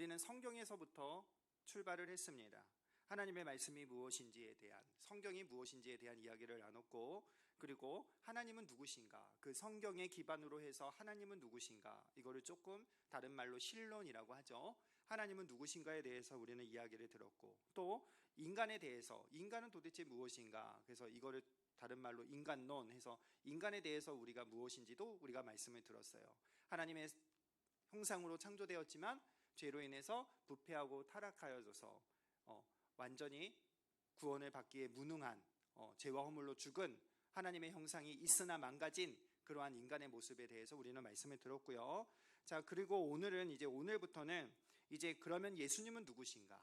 우리는 성경에서부터 출발을 했습니다. 하나님의 말씀이 무엇인지에 대한 성경이 무엇인지에 대한 이야기를 나눴고 그리고 하나님은 누구신가 그 성경의 기반으로 해서 하나님은 누구신가 이거를 조금 다른 말로 신론이라고 하죠. 하나님은 누구신가에 대해서 우리는 이야기를 들었고 또 인간에 대해서 인간은 도대체 무엇인가 그래서 이거를 다른 말로 인간론 해서 인간에 대해서 우리가 무엇인지도 우리가 말씀을 들었어요. 하나님의 형상으로 창조되었지만 죄로 인해서 부패하고 타락하여져서 어, 완전히 구원을 받기에 무능한 어, 죄와 허물로 죽은 하나님의 형상이 있으나 망가진 그러한 인간의 모습에 대해서 우리는 말씀을 들었고요. 자 그리고 오늘은 이제 오늘부터는 이제 그러면 예수님은 누구신가?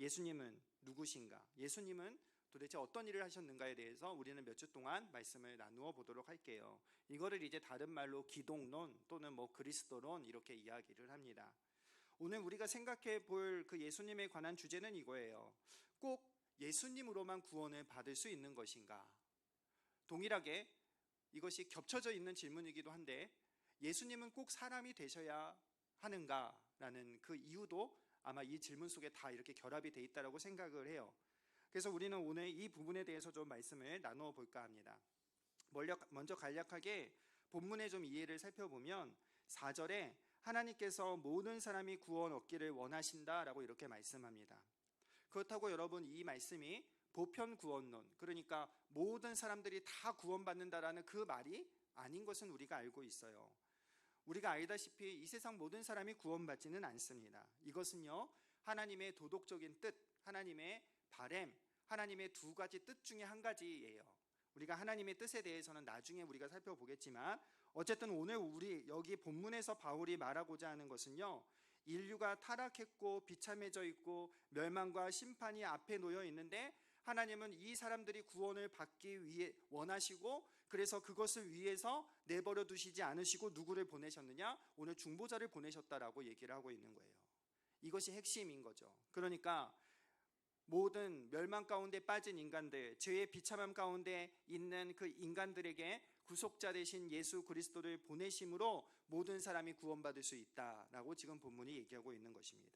예수님은 누구신가? 예수님은 도대체 어떤 일을 하셨는가에 대해서 우리는 몇 주 동안 말씀을 나누어 보도록 할게요. 이거를 이제 다른 말로 기독론 또는 뭐 그리스도론 이렇게 이야기를 합니다. 오늘 우리가 생각해 볼 그 예수님에 관한 주제는 이거예요. 꼭 예수님으로만 구원을 받을 수 있는 것인가? 동일하게 이것이 겹쳐져 있는 질문이기도 한데 예수님은 꼭 사람이 되셔야 하는가라는 그 이유도 아마 이 질문 속에 다 이렇게 결합이 돼 있다라고 생각을 해요. 그래서 우리는 오늘 이 부분에 대해서 좀 말씀을 나누어 볼까 합니다. 먼저 간략하게 본문의 좀 이해를 살펴보면 4절에 하나님께서 모든 사람이 구원 얻기를 원하신다라고 이렇게 말씀합니다. 그렇다고 여러분 이 말씀이 보편 구원론 그러니까 모든 사람들이 다 구원받는다라는 그 말이 아닌 것은 우리가 알고 있어요. 우리가 알다시피 이 세상 모든 사람이 구원받지는 않습니다. 이것은요 하나님의 도덕적인 뜻, 하나님의 바램, 하나님의 두 가지 뜻 중에 한 가지예요. 우리가 하나님의 뜻에 대해서는 나중에 우리가 살펴보겠지만 어쨌든 오늘 우리 여기 본문에서 바울이 말하고자 하는 것은요. 인류가 타락했고 비참해져 있고 멸망과 심판이 앞에 놓여 있는데 하나님은 이 사람들이 구원을 받기 위해 원하시고 그래서 그것을 위해서 내버려 두시지 않으시고 누구를 보내셨느냐? 오늘 중보자를 보내셨다라고 얘기를 하고 있는 거예요. 이것이 핵심인 거죠. 그러니까 모든 멸망 가운데 빠진 인간들, 죄의 비참함 가운데 있는 그 인간들에게 구속자 되신 예수 그리스도를 보내심으로 모든 사람이 구원받을 수 있다라고 지금 본문이 얘기하고 있는 것입니다.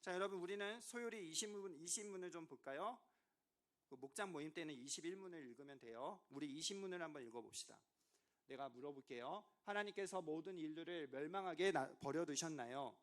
자, 여러분 우리는 소요리 20문 20문을 좀 볼까요? 그 목장 모임 때는 21문을 읽으면 돼요. 우리 20문을 한번 읽어 봅시다. 내가 물어볼게요. 하나님께서 모든 인류를 멸망하게 버려 두셨나요?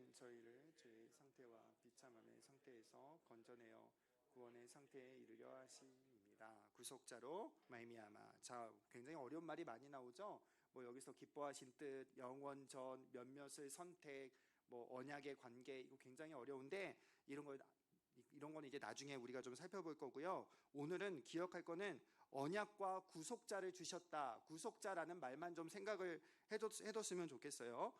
있는 저희를 죄의 상태와 비참함의 상태에서 건져내어 구원의 상태에 이르려 하십니다. 구속자로 말미암아. 자, 굉장히 어려운 말이 많이 나오죠. 뭐 여기서 기뻐하신 뜻, 영원 전, 몇몇을 선택, 뭐 언약의 관계 이거 굉장히 어려운데 이런 거 이런 거는 이제 나중에 우리가 좀 살펴볼 거고요. 오늘은 기억할 거는 언약과 구속자를 주셨다. 구속자라는 말만 좀 생각을 해뒀, 해뒀으면 좋겠어요.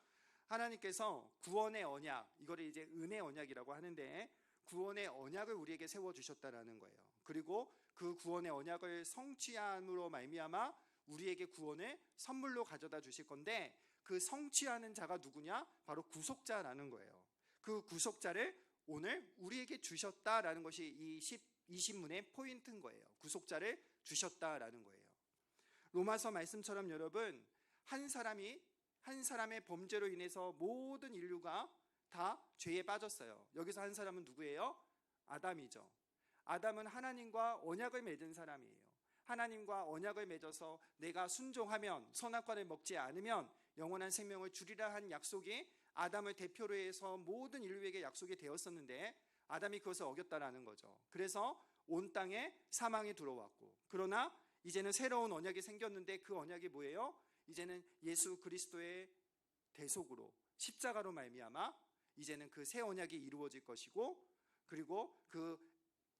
하나님께서 구원의 언약, 이거를 이제 은혜 언약이라고 하는데 구원의 언약을 우리에게 세워 주셨다라는 거예요. 그리고 그 구원의 언약을 성취함으로 말미암아 우리에게 구원을 선물로 가져다 주실 건데 그 성취하는 자가 누구냐? 바로 구속자라는 거예요. 그 구속자를 오늘 우리에게 주셨다라는 것이 이 10, 20문의 포인트인 거예요. 구속자를 주셨다라는 거예요. 로마서 말씀처럼 여러분 한 사람이 한 사람의 범죄로 인해서 모든 인류가 다 죄에 빠졌어요. 여기서 한 사람은 누구예요? 아담이죠. 아담은 하나님과 언약을 맺은 사람이에요. 하나님과 언약을 맺어서 내가 순종하면 선악과를 먹지 않으면 영원한 생명을 주리라 한 약속이 아담을 대표로 해서 모든 인류에게 약속이 되었었는데 아담이 그것을 어겼다라는 거죠. 그래서 온 땅에 사망이 들어왔고 그러나 이제는 새로운 언약이 생겼는데 그 언약이 뭐예요? 이제는 예수 그리스도의 대속으로 십자가로 말미암아 이제는 그 새 언약이 이루어질 것이고 그리고 그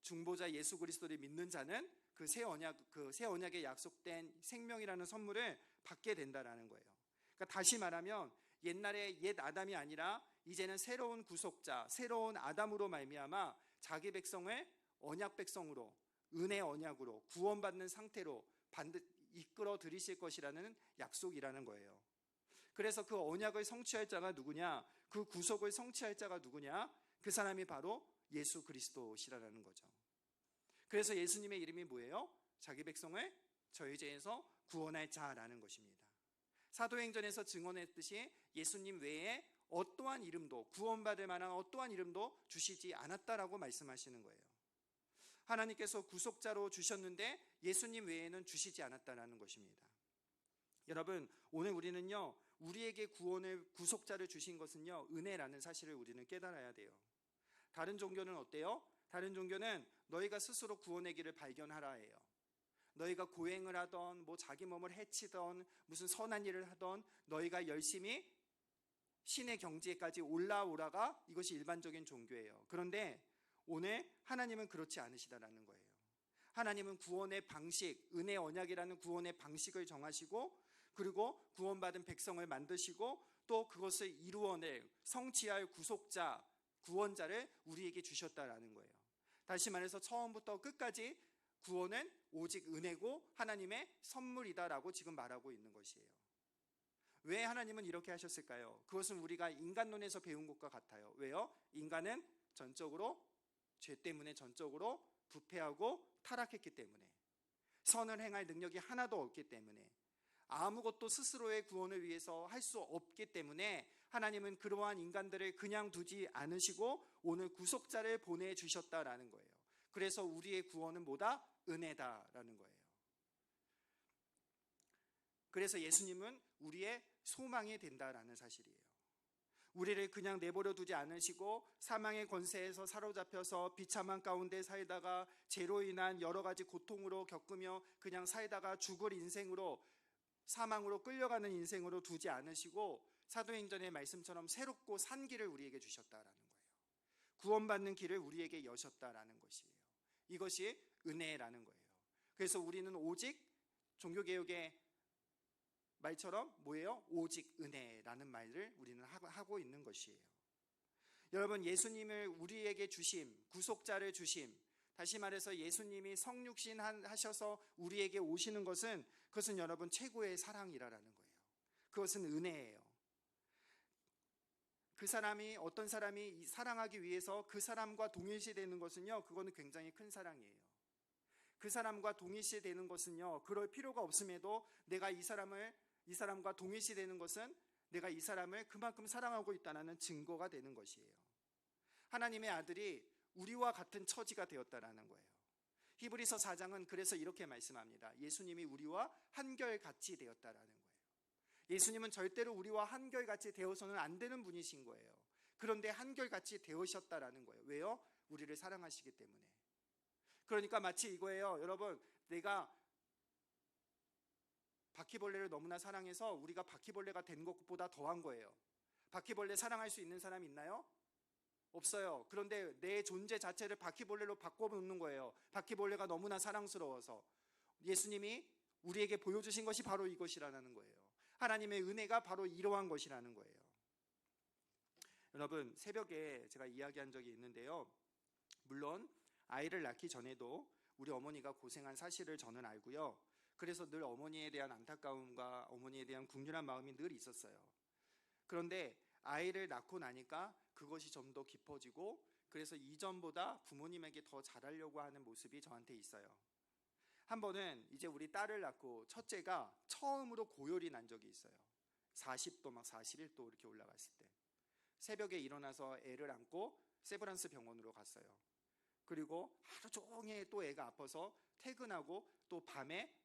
중보자 예수 그리스도를 믿는 자는 그 새 언약 그 새 언약에 약속된 생명이라는 선물을 받게 된다라는 거예요. 그러니까 다시 말하면 옛날에 옛 아담이 아니라 이제는 새로운 구속자, 새로운 아담으로 말미암아 자기 백성을 언약 백성으로 은혜 언약으로 구원받는 상태로 이끌어 들이실 것이라는 약속이라는 거예요. 그래서 그 언약을 성취할 자가 누구냐? 그 구속을 성취할 자가 누구냐? 그 사람이 바로 예수 그리스도시라는 거죠. 그래서 예수님의 이름이 뭐예요? 자기 백성을 저희 죄에서 구원할 자라는 것입니다. 사도행전에서 증언했듯이 예수님 외에 어떠한 이름도 구원받을 만한 어떠한 이름도 주시지 않았다라고 말씀하시는 거예요. 하나님께서 구속자로 주셨는데 예수님 외에는 주시지 않았다라는 것입니다. 여러분, 오늘 우리는요, 우리에게 구원을, 구속자를 주신 것은요, 은혜라는 사실을 우리는 깨달아야 돼요. 다른 종교는 어때요? 다른 종교는 너희가 스스로 구원의 길을 발견하라예요. 너희가 고행을 하던, 뭐 자기 몸을 해치던, 무슨 선한 일을 하던, 너희가 열심히 신의 경지에까지 올라오라가 이것이 일반적인 종교예요. 그런데 오늘 하나님은 그렇지 않으시다라는 거예요. 하나님은 구원의 방식, 은혜 언약이라는 구원의 방식을 정하시고 그리고 구원받은 백성을 만드시고 또 그것을 이루어낼 성취할 구속자, 구원자를 우리에게 주셨다라는 거예요. 다시 말해서 처음부터 끝까지 구원은 오직 은혜고 하나님의 선물이다라고 지금 말하고 있는 것이에요. 왜 하나님은 이렇게 하셨을까요? 그것은 우리가 인간론에서 배운 것과 같아요. 왜요? 인간은 전적으로 죄 때문에 전적으로 부패하고 타락했기 때문에 선을 행할 능력이 하나도 없기 때문에 아무것도 스스로의 구원을 위해서 할 수 없기 때문에 하나님은 그러한 인간들을 그냥 두지 않으시고 오늘 구속자를 보내 주셨다라는 거예요. 그래서 우리의 구원은 뭐다? 은혜다라는 거예요. 그래서 예수님은 우리의 소망이 된다라는 사실이에요. 우리를 그냥 내버려 두지 않으시고 사망의 권세에서 사로잡혀서 비참한 가운데 살다가 죄로 인한 여러 가지 고통으로 겪으며 그냥 살다가 죽을 인생으로 사망으로 끌려가는 인생으로 두지 않으시고 사도행전의 말씀처럼 새롭고 산 길을 우리에게 주셨다라는 거예요. 구원받는 길을 우리에게 여셨다라는 것이에요. 이것이 은혜라는 거예요. 그래서 우리는 오직 종교개혁의 말처럼 뭐예요? 오직 은혜라는 말을 우리는 하고 있는 것이에요. 여러분, 예수님을 우리에게 주심, 구속자를 주심, 다시 말해서 예수님이 성육신 하셔서 우리에게 오시는 것은 그것은 여러분 최고의 사랑이라는 거예요. 그것은 은혜예요. 그 사람이 어떤 사람이 사랑하기 위해서 그 사람과 동일시 되는 것은요, 그거는 굉장히 큰 사랑이에요. 그 사람과 동일시 되는 것은요, 그럴 필요가 없음에도 내가 이 사람을 이 사람과 동일시 되는 것은 내가 이 사람을 그만큼 사랑하고 있다는 증거가 되는 것이에요. 하나님의 아들이 우리와 같은 처지가 되었다라는 거예요. 히브리서 4장은 그래서 이렇게 말씀합니다. 예수님이 우리와 한결같이 되었다라는 거예요. 예수님은 절대로 우리와 한결같이 되어서는 안 되는 분이신 거예요. 그런데 한결같이 되으셨다라는 거예요. 왜요? 우리를 사랑하시기 때문에. 그러니까 마치 이거예요. 여러분, 내가 바퀴벌레를 너무나 사랑해서 우리가 바퀴벌레가 된 것보다 더한 거예요. 바퀴벌레 사랑할 수 있는 사람 있나요? 없어요. 그런데 내 존재 자체를 바퀴벌레로 바꿔놓는 거예요. 바퀴벌레가 너무나 사랑스러워서. 예수님이 우리에게 보여주신 것이 바로 이것이라는 거예요. 하나님의 은혜가 바로 이러한 것이라는 거예요. 여러분, 새벽에 제가 이야기한 적이 있는데요. 물론, 아이를 낳기 전에도 우리 어머니가 고생한 사실을 저는 알고요. 그래서 늘 어머니에 대한 안타까움과 어머니에 대한 궁휼한 마음이 늘 있었어요. 그런데 아이를 낳고 나니까 그것이 좀 더 깊어지고 그래서 이전보다 부모님에게 더 잘하려고 하는 모습이 저한테 있어요. 한 번은 이제 우리 딸을 낳고 첫째가 처음으로 고열이 난 적이 있어요. 40도 막 41도 이렇게 올라갔을 때. 새벽에 일어나서 애를 안고 세브란스 병원으로 갔어요. 그리고 하루 종일 또 애가 아파서 퇴근하고 또 밤에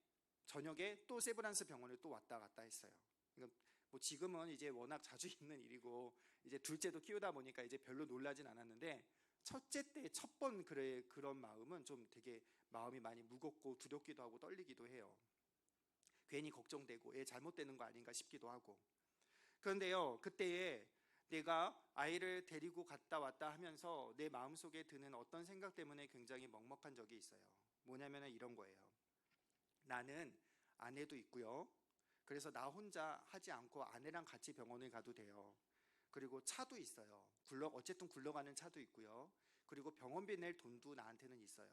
저녁에 또 세브란스 병원을 또 왔다 갔다 했어요. 그러니까 뭐 지금은 이제 워낙 자주 있는 일이고 이제 둘째도 키우다 보니까 이제 별로 놀라진 않았는데 첫째 때 첫 번 그래 그런 마음은 좀 되게 마음이 많이 무겁고 두렵기도 하고 떨리기도 해요. 괜히 걱정되고 애 잘못되는 거 아닌가 싶기도 하고. 그런데요, 그때에 내가 아이를 데리고 갔다 왔다 하면서 내 마음속에 드는 어떤 생각 때문에 굉장히 먹먹한 적이 있어요. 뭐냐면 이런 거예요. 나는 아내도 있고요. 그래서 나 혼자 하지 않고 아내랑 같이 병원을 가도 돼요. 그리고 차도 있어요. 굴러 어쨌든 굴러가는 차도 있고요. 그리고 병원비 낼 돈도 나한테는 있어요.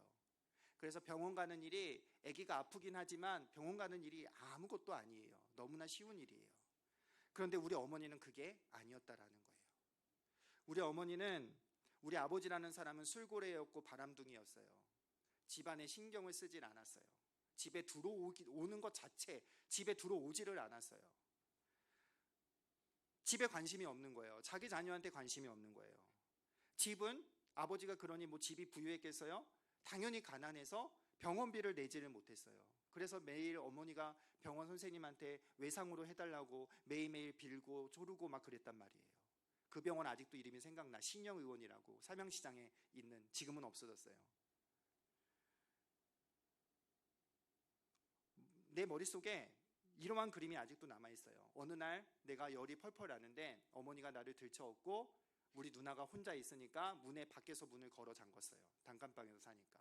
그래서 병원 가는 일이 아기가 아프긴 하지만 병원 가는 일이 아무것도 아니에요. 너무나 쉬운 일이에요. 그런데 우리 어머니는 그게 아니었다라는 거예요. 우리 어머니는 우리 아버지라는 사람은 술고래였고 바람둥이였어요. 집안에 신경을 쓰질 않았어요. 집에 들어오기 오는 것 자체 집에 들어오지를 않았어요. 집에 관심이 없는 거예요. 자기 자녀한테 관심이 없는 거예요. 집은 아버지가 그러니 뭐 집이 부유했겠어요? 당연히 가난해서 병원비를 내지를 못했어요. 그래서 매일 어머니가 병원 선생님한테 외상으로 해달라고 매일매일 빌고 조르고 막 그랬단 말이에요. 그 병원 아직도 이름이 생각나. 신영의원이라고 삼양시장에 있는 지금은 없어졌어요. 내 머릿속에 이러한 그림이 아직도 남아 있어요. 어느 날 내가 열이 펄펄 나는데 어머니가 나를 들쳐업고 우리 누나가 혼자 있으니까 문에 밖에서 문을 걸어 잠궜어요. 단칸방에서 사니까.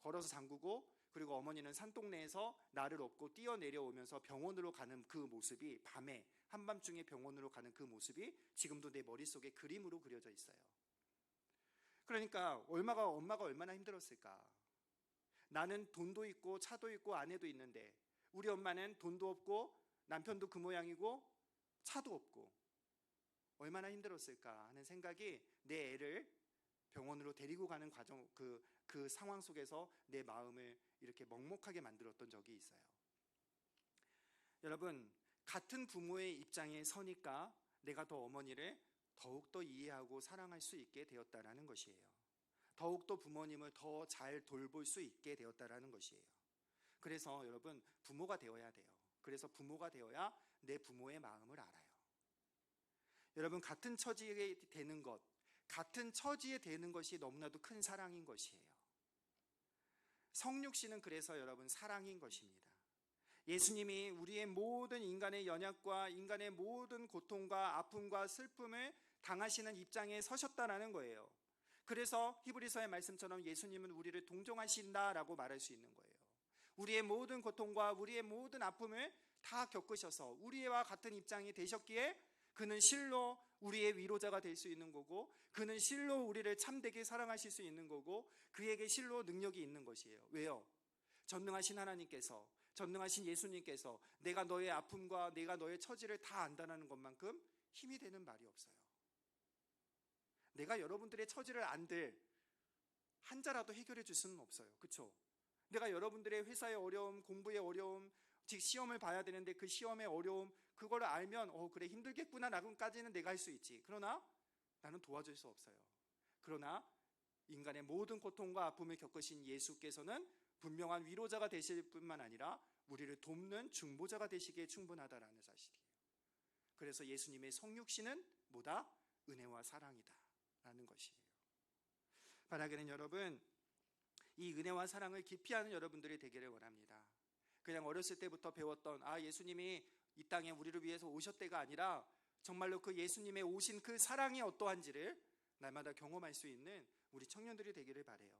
걸어서 잠그고 그리고 어머니는 산동네에서 나를 업고 뛰어내려오면서 병원으로 가는 그 모습이 밤에 한밤중에 병원으로 가는 그 모습이 지금도 내 머릿속에 그림으로 그려져 있어요. 그러니까 얼마가 엄마가 얼마나 힘들었을까? 나는 돈도 있고 차도 있고 아내도 있는데 우리 엄마는 돈도 없고 남편도 그 모양이고 차도 없고 얼마나 힘들었을까 하는 생각이 내 애를 병원으로 데리고 가는 과정 그, 그 상황 속에서 내 마음을 이렇게 먹먹하게 만들었던 적이 있어요. 여러분, 같은 부모의 입장에 서니까 내가 더 어머니를 더욱더 이해하고 사랑할 수 있게 되었다라는 것이에요. 더욱더 부모님을 더 잘 돌볼 수 있게 되었다라는 것이에요. 그래서 여러분, 부모가 되어야 돼요. 그래서 부모가 되어야 내 부모의 마음을 알아요. 여러분, 같은 처지에 되는 것, 같은 처지에 되는 것이 너무나도 큰 사랑인 것이에요. 성육신은 그래서 여러분 사랑인 것입니다. 예수님이 우리의 모든 인간의 연약과 인간의 모든 고통과 아픔과 슬픔을 당하시는 입장에 서셨다라는 거예요. 그래서 히브리서의 말씀처럼 예수님은 우리를 동정하신다라고 말할 수 있는 거예요. 우리의 모든 고통과 우리의 모든 아픔을 다 겪으셔서 우리와 같은 입장이 되셨기에 그는 실로 우리의 위로자가 될 수 있는 거고 그는 실로 우리를 참되게 사랑하실 수 있는 거고 그에게 실로 능력이 있는 것이에요. 왜요? 전능하신 하나님께서 전능하신 예수님께서 내가 너의 아픔과 내가 너의 처지를 다 안다는 것만큼 힘이 되는 말이 없어요. 내가 여러분들의 처지를 안들 한자라도 해결해 줄 수는 없어요. 그렇죠? 내가 여러분들의 회사의 어려움, 공부의 어려움, 즉 시험을 봐야 되는데 그 시험의 어려움 그거를 알면 어 그래 힘들겠구나 라고까지는 내가 할 수 있지. 그러나 나는 도와줄 수 없어요. 그러나 인간의 모든 고통과 아픔을 겪으신 예수께서는 분명한 위로자가 되실 뿐만 아니라 우리를 돕는 중보자가 되시기에 충분하다라는 사실이에요. 그래서 예수님의 성육신은 뭐다? 은혜와 사랑이다 라는 것이에요. 바라기는 여러분 이 은혜와 사랑을 깊이 하는 여러분들이 되기를 원합니다. 그냥 어렸을 때부터 배웠던 아 예수님이 이 땅에 우리를 위해서 오셨대가 아니라 정말로 그 예수님의 오신 그 사랑이 어떠한지를 날마다 경험할 수 있는 우리 청년들이 되기를 바래요.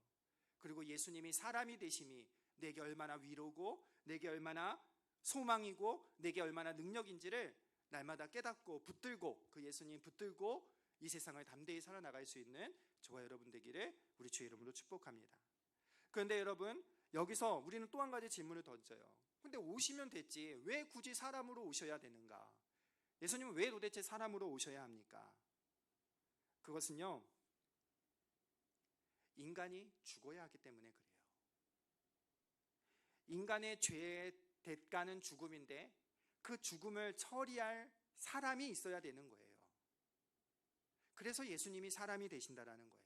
그리고 예수님이 사람이 되심이 내게 얼마나 위로고 내게 얼마나 소망이고 내게 얼마나 능력인지를 날마다 깨닫고 붙들고 그 예수님 붙들고 이 세상을 담대히 살아나갈 수 있는 저와 여러분 되기를 우리 주의 이름으로 축복합니다. 그런데 여러분 여기서 우리는 또 한 가지 질문을 던져요. 근데 오시면 됐지 왜 굳이 사람으로 오셔야 되는가? 예수님은 왜 도대체 사람으로 오셔야 합니까? 그것은요 인간이 죽어야 하기 때문에 그래요. 인간의 죄의 대가는 죽음인데 그 죽음을 처리할 사람이 있어야 되는 거예요. 그래서 예수님이 사람이 되신다라는 거예요.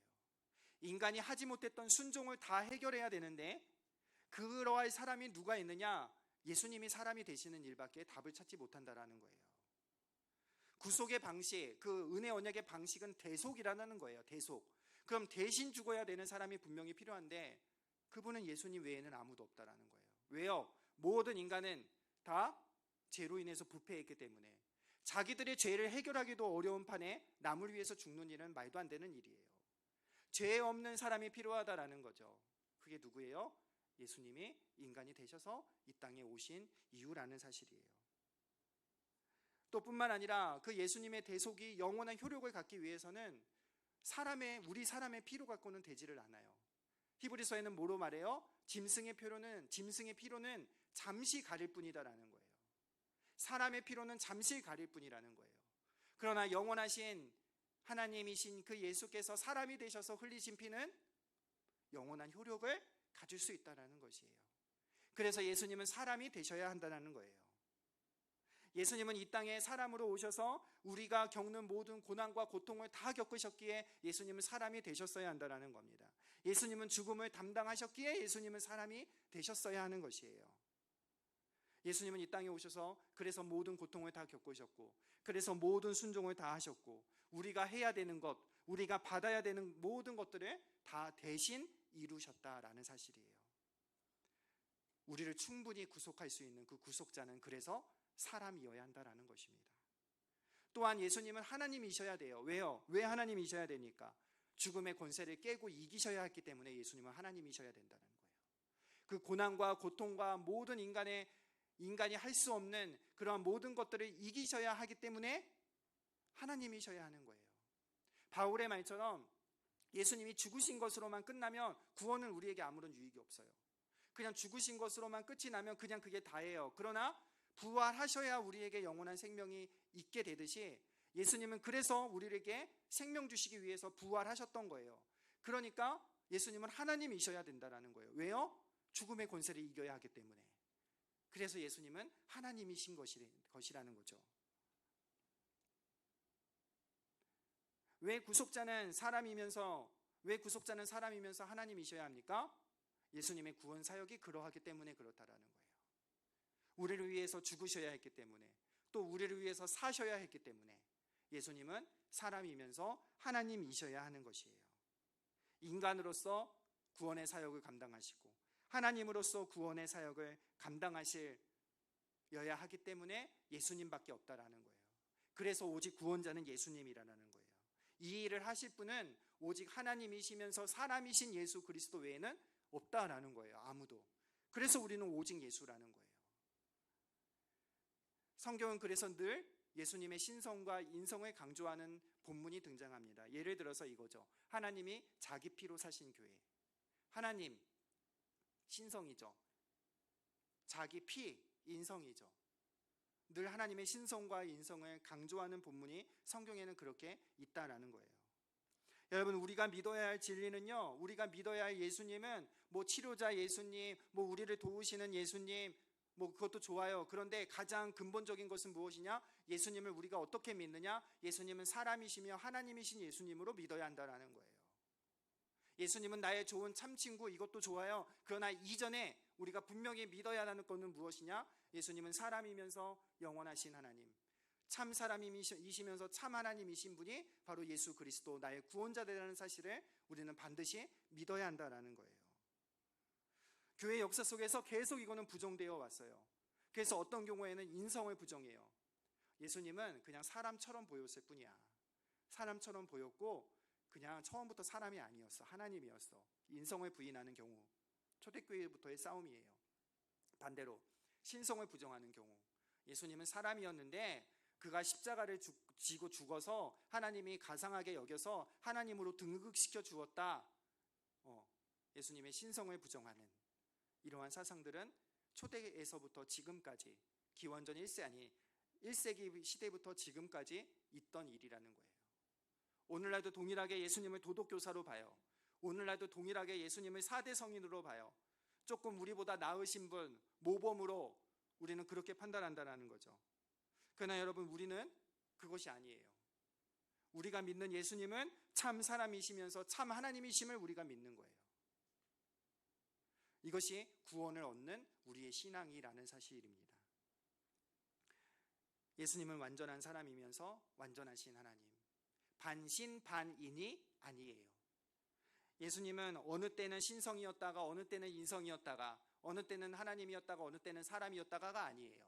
인간이 하지 못했던 순종을 다 해결해야 되는데 그러할 사람이 누가 있느냐? 예수님이 사람이 되시는 일밖에 답을 찾지 못한다라는 거예요. 구속의 방식, 그 은혜 언약의 방식은 대속이라는 거예요. 대속. 그럼 대신 죽어야 되는 사람이 분명히 필요한데 그분은 예수님 외에는 아무도 없다라는 거예요. 왜요? 모든 인간은 다 죄로 인해서 부패했기 때문에 자기들의 죄를 해결하기도 어려운 판에 남을 위해서 죽는 일은 말도 안 되는 일이에요. 죄 없는 사람이 필요하다라는 거죠. 그게 누구예요? 예수님이 인간이 되셔서 이 땅에 오신 이유라는 사실이에요. 또 뿐만 아니라 그 예수님의 대속이 영원한 효력을 갖기 위해서는 사람의 우리 사람의 피로 갖고는 되지를 않아요. 히브리서에는 뭐로 말해요? 짐승의 피로는 짐승의 피로는 잠시 가릴 뿐이다라는 거예요. 사람의 피로는 잠시 가릴 뿐이라는 거예요. 그러나 영원하신 하나님이신 그 예수께서 사람이 되셔서 흘리신 피는 영원한 효력을 가질 수 있다라는 것이에요. 그래서 예수님은 사람이 되셔야 한다는 거예요. 예수님은 이 땅에 사람으로 오셔서 우리가 겪는 모든 고난과 고통을 다 겪으셨기에 예수님은 사람이 되셨어야 한다는 겁니다. 예수님은 죽음을 담당하셨기에 예수님은 사람이 되셨어야 하는 것이에요. 예수님은 이 땅에 오셔서 그래서 모든 고통을 다 겪으셨고 그래서 모든 순종을 다 하셨고 우리가 해야 되는 것, 우리가 받아야 되는 모든 것들을 다 대신 이루셨다라는 사실이에요. 우리를 충분히 구속할 수 있는 그 구속자는 그래서 사람이어야 한다라는 것입니다. 또한 예수님은 하나님이셔야 돼요. 왜요? 왜 하나님이셔야 되니까? 죽음의 권세를 깨고 이기셔야 했기 때문에 예수님은 하나님이셔야 된다는 거예요. 그 고난과 고통과 모든 인간의 인간이 할 수 없는 그러한 모든 것들을 이기셔야 하기 때문에 하나님이셔야 하는 거예요. 바울의 말처럼 예수님이 죽으신 것으로만 끝나면 구원은 우리에게 아무런 유익이 없어요. 그냥 죽으신 것으로만 끝이 나면 그냥 그게 다예요. 그러나 부활하셔야 우리에게 영원한 생명이 있게 되듯이 예수님은 그래서 우리에게 생명 주시기 위해서 부활하셨던 거예요. 그러니까 예수님은 하나님이셔야 된다라는 거예요. 왜요? 죽음의 권세를 이겨야 하기 때문에. 그래서 예수님은 하나님이신 것이라는 거죠. 왜 구속자는 사람이면서 왜 구속자는 사람이면서 하나님이셔야 합니까? 예수님의 구원 사역이 그러하기 때문에 그렇다라는 거예요. 우리를 위해서 죽으셔야 했기 때문에 또 우리를 위해서 사셔야 했기 때문에 예수님은 사람이면서 하나님이셔야 하는 것이에요. 인간으로서 구원의 사역을 감당하시고 하나님으로서 구원의 사역을 감당하실여야 하기 때문에 예수님밖에 없다라는 거예요. 그래서 오직 구원자는 예수님이라는 거예요. 이 일을 하실 분은 오직 하나님이시면서 사람이신 예수 그리스도 외에는 없다라는 거예요. 아무도. 그래서 우리는 오직 예수라는 거예요. 성경은 그래서 늘 예수님의 신성과 인성을 강조하는 본문이 등장합니다. 예를 들어서 이거죠. 하나님이 자기 피로 사신 교회. 하나님 신성이죠. 자기 피 인성이죠. 늘 하나님의 신성과 인성을 강조하는 본문이 성경에는 그렇게 있다라는 거예요. 여러분 우리가 믿어야 할 진리는요. 우리가 믿어야 할 예수님은 뭐 치료자 예수님, 뭐 우리를 도우시는 예수님, 뭐 그것도 좋아요. 그런데 가장 근본적인 것은 무엇이냐? 예수님을 우리가 어떻게 믿느냐? 예수님은 사람이시며 하나님이신 예수님으로 믿어야 한다라는 거예요. 예수님은 나의 좋은 참친구 이것도 좋아요. 그러나 이전에 우리가 분명히 믿어야 하는 것은 무엇이냐? 예수님은 사람이면서 영원하신 하나님. 참 사람이시면서 참 하나님이신 분이 바로 예수 그리스도 나의 구원자 되라는 사실을 우리는 반드시 믿어야 한다라는 거예요. 교회 역사 속에서 계속 이거는 부정되어 왔어요. 그래서 어떤 경우에는 인성을 부정해요. 예수님은 그냥 사람처럼 보였을 뿐이야. 사람처럼 보였고 그냥 처음부터 사람이 아니었어. 하나님이었어. 인성을 부인하는 경우. 초대교회부터의 싸움이에요. 반대로 신성을 부정하는 경우. 예수님은 사람이었는데 그가 십자가를 지고 죽어서 하나님이 가상하게 여겨서 하나님으로 등극시켜 주었다. 어, 예수님의 신성을 부정하는 이러한 사상들은 초대에서부터 지금까지 기원전 1세 아니 1세기 시대부터 지금까지 있던 일이라는 거예요. 오늘날도 동일하게 예수님을 도덕교사로 봐요. 오늘날도 동일하게 예수님을 사대 성인으로 봐요. 조금 우리보다 나으신 분, 모범으로 우리는 그렇게 판단한다는 거죠. 그러나 여러분, 우리는 그것이 아니에요. 우리가 믿는 예수님은 참 사람이시면서 참 하나님이심을 우리가 믿는 거예요. 이것이 구원을 얻는 우리의 신앙이라는 사실입니다. 예수님은 완전한 사람이면서 완전하신 하나님. 반신반인이 아니에요. 예수님은 어느 때는 신성이었다가 어느 때는 인성이었다가 어느 때는 하나님이었다가 어느 때는 사람이었다가가 아니에요.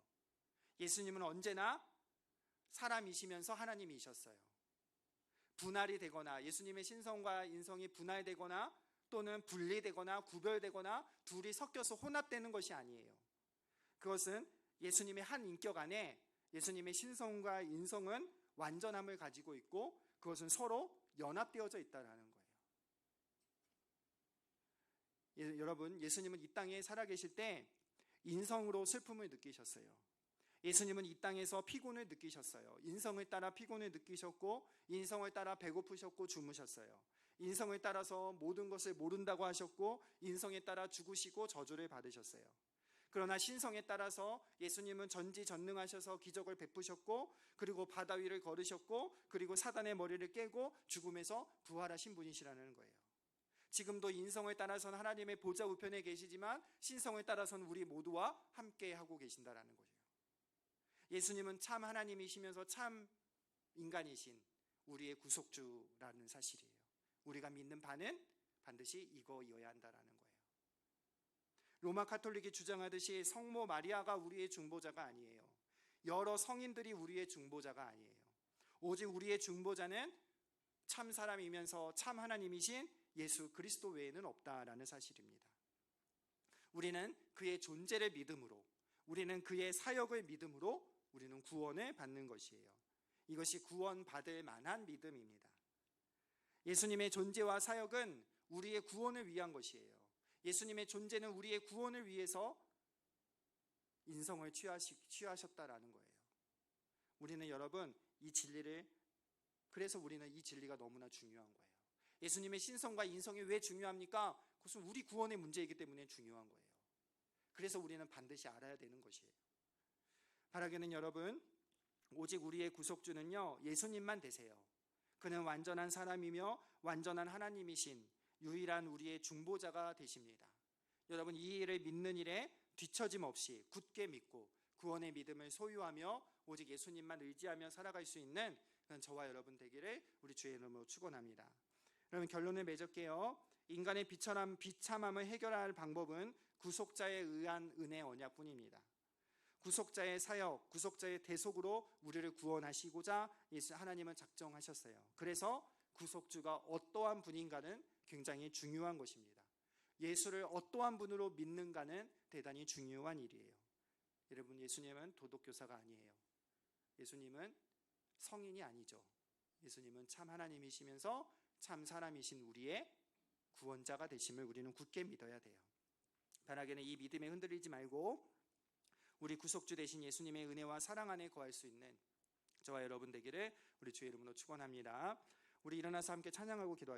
예수님은 언제나 사람이시면서 하나님이셨어요. 분할이 되거나 예수님의 신성과 인성이 분할되거나 또는 분리되거나 구별되거나 둘이 섞여서 혼합되는 것이 아니에요. 그것은 예수님의 한 인격 안에 예수님의 신성과 인성은 완전함을 가지고 있고 그것은 서로 연합되어져 있다는 거예요. 예, 여러분, 예수님은 이 땅에 살아계실 때 인성으로 슬픔을 느끼셨어요. 예수님은 이 땅에서 피곤을 느끼셨어요. 인성을 따라 피곤을 느끼셨고, 인성을 따라 배고프셨고, 주무셨어요. 인성을 따라서 모든 것을 모른다고 하셨고 인성에 따라 죽으시고 저주를 받으셨어요. 그러나 신성에 따라서 예수님은 전지전능하셔서 기적을 베푸셨고 그리고 바다 위를 걸으셨고 그리고 사단의 머리를 깨고 죽음에서 부활하신 분이시라는 거예요. 지금도 인성을 따라서는 하나님의 보좌 우편에 계시지만 신성을 따라서는 우리 모두와 함께 하고 계신다라는 거예요. 예수님은 참 하나님이시면서 참 인간이신 우리의 구속주라는 사실이에요. 우리가 믿는 바는 반드시 이거여야 한다라는. 로마 카톨릭이 주장하듯이 성모 마리아가 우리의 중보자가 아니에요. 여러 성인들이 우리의 중보자가 아니에요. 오직 우리의 중보자는 참 사람이면서 참 하나님이신 예수 그리스도 외에는 없다라는 사실입니다. 우리는 그의 존재를 믿음으로, 우리는 그의 사역을 믿음으로 우리는 구원을 받는 것이에요. 이것이 구원받을 만한 믿음입니다. 예수님의 존재와 사역은 우리의 구원을 위한 것이에요. 예수님의 존재는 우리의 구원을 위해서 인성을 취하셨다라는 거예요. 우리는 여러분 이 진리를 그래서 우리는 이 진리가 너무나 중요한 거예요. 예수님의 신성과 인성이 왜 중요합니까? 그것은 우리 구원의 문제이기 때문에 중요한 거예요. 그래서 우리는 반드시 알아야 되는 것이에요. 바라기는 여러분 오직 우리의 구속주는요 예수님만 되세요. 그는 완전한 사람이며 완전한 하나님이신 유일한 우리의 중보자가 되십니다. 여러분 이 일을 믿는 일에 뒤처짐 없이 굳게 믿고 구원의 믿음을 소유하며 오직 예수님만 의지하며 살아갈 수 있는 그런 저와 여러분 되기를 우리 주의 이름으로 축원합니다. 여러분 결론을 맺을게요. 인간의 비참함, 비참함을 해결할 방법은 구속자에 의한 은혜 언약뿐입니다. 구속자의 사역, 구속자의 대속으로 우리를 구원하시고자 예수 하나님은 작정하셨어요. 그래서 구속주가 어떠한 분인가는 굉장히 중요한 것입니다. 예수를 어떠한 분으로 믿는가는 대단히 중요한 일이에요. 여러분 예수님은 도덕교사가 아니에요. 예수님은 성인이 아니죠. 예수님은 참 하나님이시면서 참 사람이신 우리의 구원자가 되심을 우리는 굳게 믿어야 돼요. 편하게는 이 믿음에 흔들리지 말고 우리 구속주 되신 예수님의 은혜와 사랑 안에 거할 수 있는 저와 여러분 되기를 우리 주의 이름으로 축원합니다. 우리 일어나서 함께 찬양하고 기도하겠습니다.